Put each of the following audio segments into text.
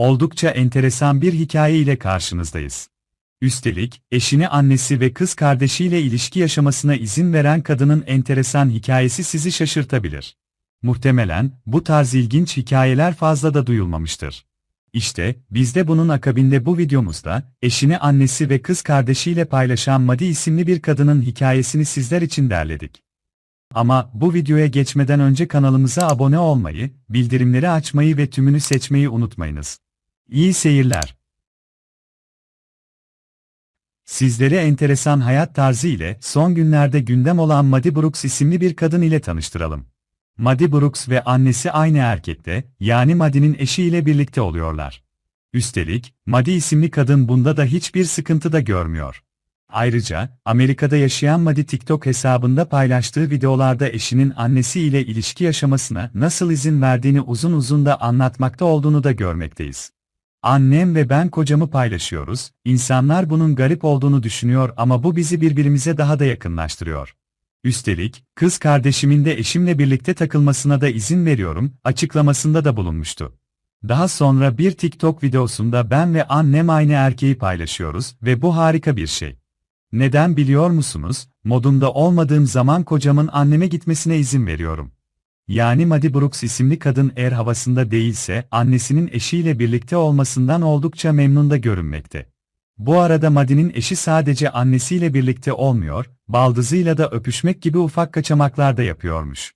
Oldukça enteresan bir hikaye ile karşınızdayız. Üstelik, eşini annesi ve kız kardeşiyle ilişki yaşamasına izin veren kadının enteresan hikayesi sizi şaşırtabilir. Muhtemelen, bu tarz ilginç hikayeler fazla da duyulmamıştır. İşte, biz de bunun akabinde bu videomuzda, eşini annesi ve kız kardeşiyle paylaşan Madi isimli bir kadının hikayesini sizler için derledik. Ama bu videoya geçmeden önce kanalımıza abone olmayı, bildirimleri açmayı ve tümünü seçmeyi unutmayınız. İyi seyirler. Sizleri enteresan hayat tarzı ile son günlerde gündem olan Maddie Brooks isimli bir kadın ile tanıştıralım. Maddie Brooks ve annesi aynı erkekte, yani Maddie'nin eşiyle birlikte oluyorlar. Üstelik, Maddie isimli kadın bunda da hiçbir sıkıntı da görmüyor. Ayrıca, Amerika'da yaşayan Maddie TikTok hesabında paylaştığı videolarda eşinin annesi ile ilişki yaşamasına nasıl izin verdiğini uzun uzun da anlatmakta olduğunu da görmekteyiz. Annem ve ben kocamı paylaşıyoruz, insanlar bunun garip olduğunu düşünüyor ama bu bizi birbirimize daha da yakınlaştırıyor. Üstelik, kız kardeşimin de eşimle birlikte takılmasına da izin veriyorum, açıklamasında da bulunmuştu. Daha sonra bir TikTok videosunda ben ve annem aynı erkeği paylaşıyoruz ve bu harika bir şey. Neden biliyor musunuz? Modumda olmadığım zaman kocamın anneme gitmesine izin veriyorum. Yani Maddie Brooks isimli kadın eğer havasında değilse annesinin eşiyle birlikte olmasından oldukça memnun da görünmekte. Bu arada Maddie'nin eşi sadece annesiyle birlikte olmuyor, baldızıyla da öpüşmek gibi ufak kaçamaklar da yapıyormuş.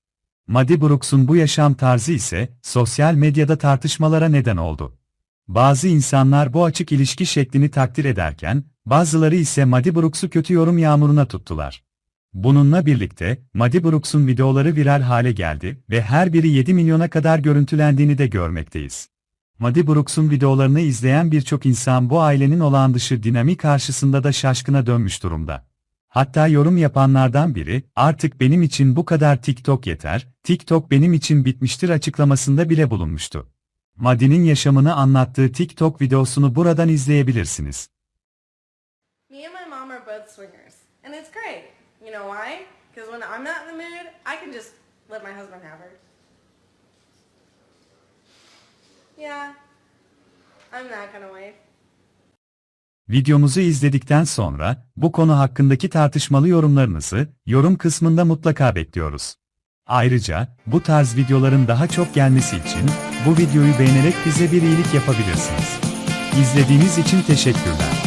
Maddie Brooks'un bu yaşam tarzı ise sosyal medyada tartışmalara neden oldu. Bazı insanlar bu açık ilişki şeklini takdir ederken, bazıları ise Maddie Brooks'u kötü yorum yağmuruna tuttular. Bununla birlikte, Maddie Brooks'un videoları viral hale geldi ve her biri 7 milyona kadar görüntülendiğini de görmekteyiz. Maddie Brooks'un videolarını izleyen birçok insan bu ailenin olağan dışı dinamik karşısında da şaşkına dönmüş durumda. Hatta yorum yapanlardan biri, artık benim için bu kadar TikTok yeter, TikTok benim için bitmiştir açıklamasında bile bulunmuştu. Maddie'nin yaşamını anlattığı TikTok videosunu buradan izleyebilirsiniz. Me and my mom are both swingers, and it's great. You know why? Because when I'm not in the mood, I can just let my husband have her. Yeah, I'm not gonna wait. Videomuzu izledikten sonra, bu konu hakkındaki tartışmalı yorumlarınızı, yorum kısmında mutlaka bekliyoruz. Ayrıca, bu tarz videoların daha çok gelmesi için, bu videoyu beğenerek bize bir iyilik yapabilirsiniz. İzlediğiniz için teşekkürler.